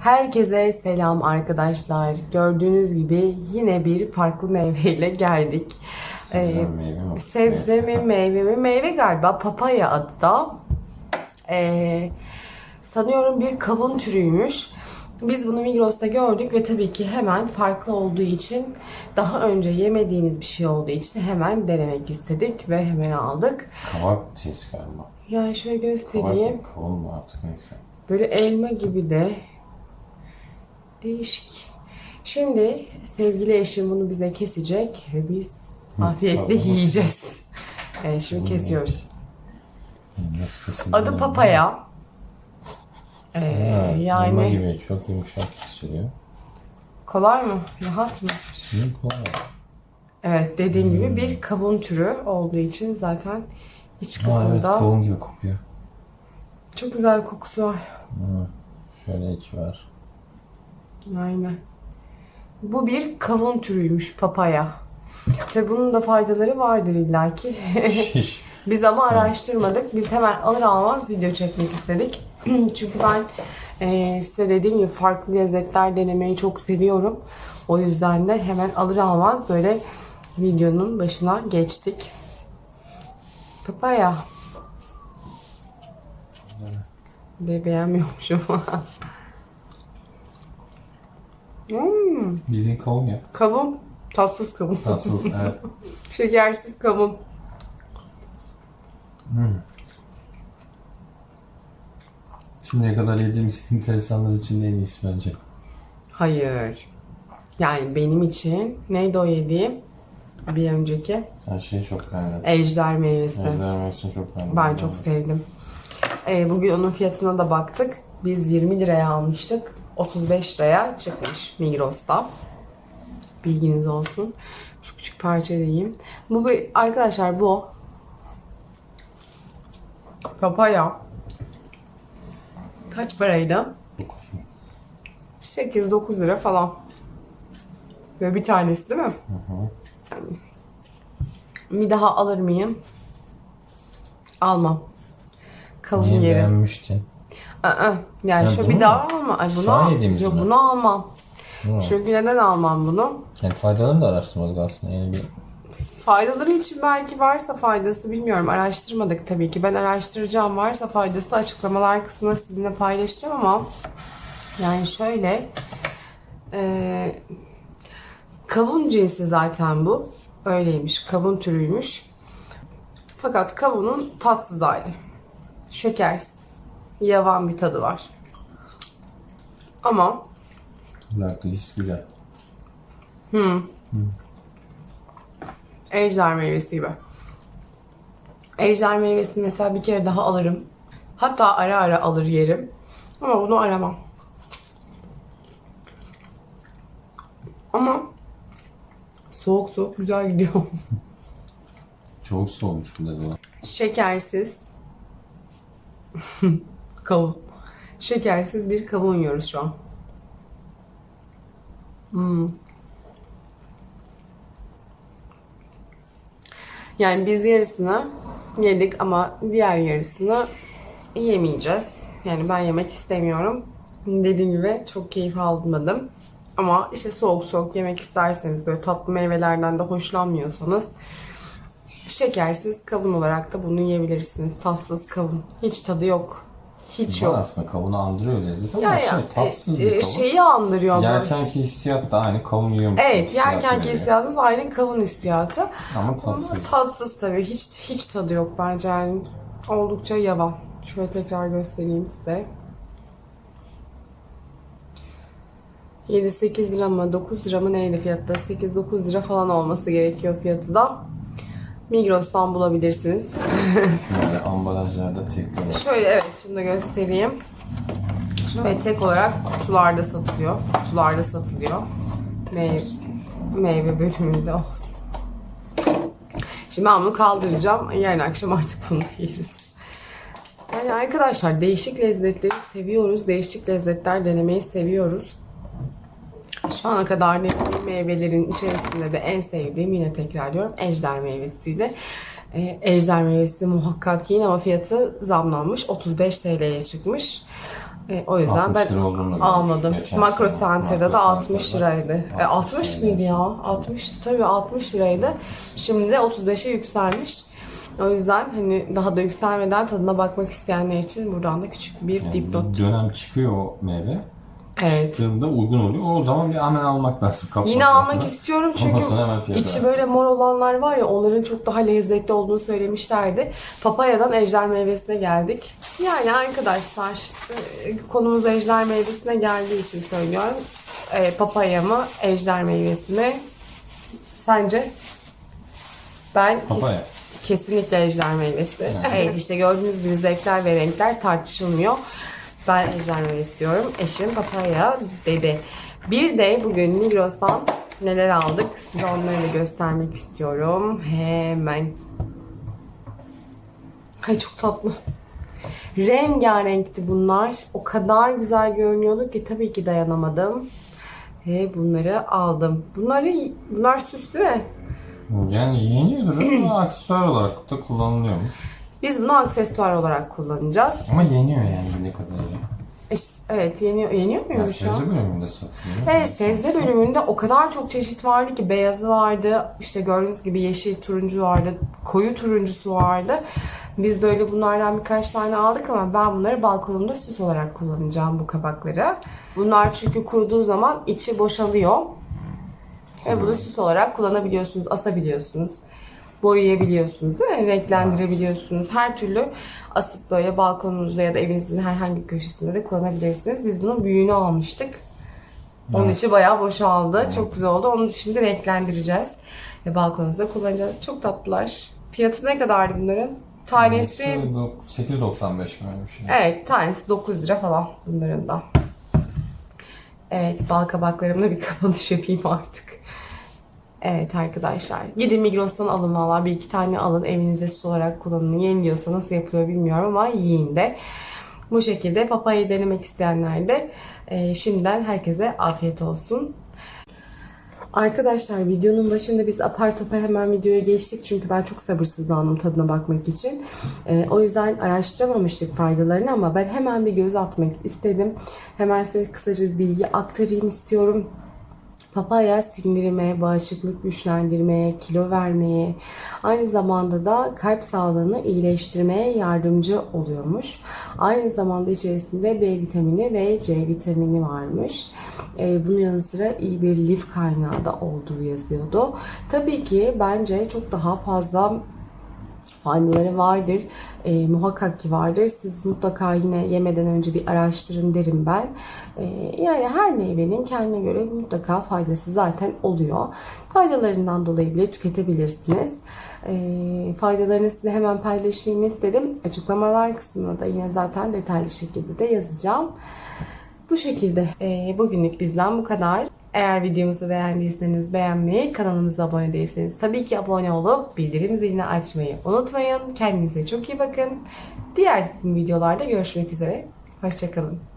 Herkese selam arkadaşlar. Gördüğünüz gibi yine bir farklı meyveyle geldik. Sebze Ee, mi, meyve mi? Sebze Neyse. mi meyve mi? Meyve galiba papaya da. Ee, sanıyorum bir kavun türüymüş. Biz bunu Migros'ta gördük ve tabii ki hemen farklı olduğu için daha önce yemediğimiz bir şey olduğu için hemen denemek istedik ve hemen aldık. Kavak çeşit galiba. Yani şöyle Kavak göstereyim. mı, kavun mu artık neyse. Böyle elma gibi de değişik. Şimdi sevgili eşim bunu bize kesecek ve biz afiyetle yiyeceğiz. Evet, şimdi kesiyoruz. Nasıl kesildi? Adı papaya. Ee, Ha, elma yani gibi çok yumuşak kesiliyor. kolay mı? Rahat mı? Sizin kolay. Evet dediğim gibi bir kavun türü olduğu için zaten iç Ha, evet kısmında kavun gibi kokuyor. çok güzel bir kokusu var. Şöyle içi var. Aynen. Bu bir kavun türüymüş papaya. Tabi bunun da faydaları vardır illaki. Biz ama araştırmadık. Biz hemen alır almaz video çekmek istedik. Çünkü ben e, size dediğim gibi farklı lezzetler denemeyi çok seviyorum. O yüzden de hemen alır almaz böyle videonun başına geçtik. Papaya. De beğenmiyormuşum. hmm, Bildiğin kavun ya. kavun. Tatsız kavun. Tatsız. evet. Şekersiz kavun. Şimdiye kadar yediğimiz enteresanlar için en iyisi bence. Hayır. Yani benim için neydi o yediğim? Bir önceki. Sen şeyi çok beğendin. Ejder meyvesi. Ejder meyvesini çok beğendim. Ben çok sevdim. Ee, bugün onun fiyatına da baktık. Biz 20 liraya almıştık. 35 liraya çıkmış Migros'ta. Bilginiz olsun. Şu küçük parça diyeyim. Bu bir, arkadaşlar bu papaya kaç paraydı? Dokusu. 8-9 lira falan. Ve bir tanesi değil mi? Yani bir daha alır mıyım? Almam. Kavun Niye yerim. beğenmiştin? Aa, yani şu bunu bir mu? daha alma. Ay bunu Şu an al. yediğimiz Yok mi? bunu almam. Hı. Çünkü neden almam bunu? Yani faydalarını da araştırmadık aslında. Yani bir Faydaları için belki varsa faydası bilmiyorum. Araştırmadık tabii ki. Ben araştıracağım. Varsa faydası açıklamalar kısmına sizinle paylaşacağım ama yani şöyle e, kavun cinsi zaten bu. Öyleymiş. Kavun türüymüş. Fakat kavunun tatsız hali. Şekersiz. Yavan bir tadı var. Ama lakris güzel. Ejder meyvesi gibi. Ejder meyvesini mesela bir kere daha alırım. Hatta ara ara alır yerim. Ama bunu aramam. Ama soğuk soğuk güzel gidiyor. Çok soğumuş bu. Şekersiz kavun. Şekersiz bir kavun yiyoruz şu an. Hmm. Yani biz yarısını yedik ama diğer yarısını yemeyeceğiz. Yani ben yemek istemiyorum. Dediğim gibi çok keyif almadım. Ama işte soğuk soğuk yemek isterseniz böyle tatlı meyvelerden de hoşlanmıyorsanız şekersiz kavun olarak da bunu yiyebilirsiniz. Tatsız kavun. Hiç tadı yok. Hiç yok. aslında kavunu andırıyor lezzet ama Ya şey tatsız e, bir e, kavun. şeyi andırıyor. Yerkenki hissiyat da aynı kavun yiyormuş. Evet, yerkenki veriyor. hissiyatınız aynı kavun hissiyatı. Ama Ama tatsız. tatsız tabii. Hiç hiç tadı yok bence yani. Oldukça yavan. Şöyle tekrar göstereyim size. 7-8 lira mı 9 lira mı neydi fiyatta? 8-9 lira falan olması gerekiyor fiyatı da. Migros'tan bulabilirsiniz. Böyle ambalajlarda tek böyle. Şöyle evet şunu da göstereyim. Şöyle tek olarak kutularda satılıyor. Kutularda satılıyor. Meyve, meyve bölümünde olsun. Şimdi ben bunu kaldıracağım. Yarın akşam artık bunu yeriz. Yani arkadaşlar değişik lezzetleri seviyoruz. Değişik lezzetler denemeyi seviyoruz. Şu ana kadar denediğim meyvelerin içerisinde de en sevdiğim yine tekrarlıyorum ejder meyvesiydi. Ee, ejder meyvesi muhakkak yiyin ama fiyatı zamlanmış. 35 TL'ye çıkmış. E, o yüzden 60 ben almadım. Makro. Center'da da Makro 60 Center'da. liraydı. E, 60 mıydı ya? 60 tabii 60 liraydı. Şimdi de 35'e yükselmiş. O yüzden hani daha da yükselmeden tadına bakmak isteyenler için buradan da küçük bir Yani dipnot. dönem çıkıyor o meyve. Evet. Çıktığında uygun oluyor. O zaman bir hemen almak lazım. kapmak Yine lazım. almak istiyorum çünkü içi böyle mor olanlar var ya onların çok daha lezzetli olduğunu söylemişlerdi. Papayadan ejder meyvesine geldik. Yani arkadaşlar e, konumuz ejder meyvesine geldiği için söylüyorum. E, papaya mı ejder meyvesi mi? Sence? Ben Papaya. kesinlikle ejder meyvesi. Evet. Evet işte gördüğünüz gibi zevkler ve renkler tartışılmıyor. Ben ejder meyvesi diyorum. Eşim papaya dedi. Bir de bugün Migros'tan neler aldık size onları da göstermek istiyorum. Hemen. Ay çok tatlı. Rengarenkti bunlar. O kadar güzel görünüyordu ki tabii ki dayanamadım. Ve bunları aldım. Bunları, bunlar süs değil mi? Yani yeniyordur ama aksesuar olarak da kullanılıyormuş. Biz bunu aksesuar olarak kullanacağız. Ama yeniyor yani ne kadarıyla. İşte, evet yeniyor, yeniyor Ya muymuş şu an? sebze bölümünde satılıyor. Evet sebze bölümünde o kadar çok çeşit vardı ki beyazı vardı, işte gördüğünüz gibi yeşil turuncu vardı, koyu turuncusu vardı. Biz böyle bunlardan birkaç tane aldık ama ben bunları balkonumda süs olarak kullanacağım bu kabakları. Bunlar çünkü kuruduğu zaman içi boşalıyor. Ve bunu süs olarak kullanabiliyorsunuz, asabiliyorsunuz. Boyayabiliyorsunuz değil mi? Renklendirebiliyorsunuz. Her türlü asıp böyle balkonunuzda ya da evinizin herhangi bir köşesinde de kullanabilirsiniz. Biz bunun büyüğünü almıştık. Onun Evet. içi bayağı boşaldı. Çok güzel oldu. Onu şimdi renklendireceğiz. Ve balkonumuza kullanacağız. Çok tatlılar. Fiyatı ne kadardı bunların? Tanesi 8.95 mi öyle bir şey? Evet, tanesi 9 lira falan bunların da. Evet, bal kabaklarımla bir kapanış yapayım artık. Evet arkadaşlar. Gidin Migros'tan alın valla. Bir iki tane alın. Evinize süs olarak kullanın. Yeniliyorsa nasıl yapılıyor bilmiyorum ama yiyin de. Bu şekilde papayayı denemek isteyenler de e, şimdiden herkese afiyet olsun. Arkadaşlar videonun başında biz apar topar hemen videoya geçtik. Çünkü ben çok sabırsızlandım tadına bakmak için. Ee, o yüzden araştıramamıştık faydalarını ama ben hemen bir göz atmak istedim. Hemen size kısaca bir bilgi aktarayım istiyorum. Papaya sindirime, bağışıklık güçlendirmeye, kilo vermeye, aynı zamanda da kalp sağlığını iyileştirmeye yardımcı oluyormuş. Aynı zamanda içerisinde B vitamini ve C vitamini varmış. Ee, bunun yanı sıra iyi bir lif kaynağı da olduğu yazıyordu. Tabii ki bence çok daha fazla faydaları vardır. E, muhakkak ki vardır. Siz mutlaka yine yemeden önce bir araştırın derim ben. E, yani her meyvenin kendine göre mutlaka faydası zaten oluyor. Faydalarından dolayı bile tüketebilirsiniz. E, faydalarını size hemen paylaşayım istedim. Açıklamalar kısmına da yine zaten detaylı şekilde de yazacağım. Bu şekilde e, bugünlük bizden bu kadar. Eğer videomuzu beğendiyseniz beğenmeyi, kanalımıza abone değilseniz tabii ki abone olup bildirim zilini açmayı unutmayın. Kendinize çok iyi bakın. Diğer videolarda görüşmek üzere. Hoşçakalın.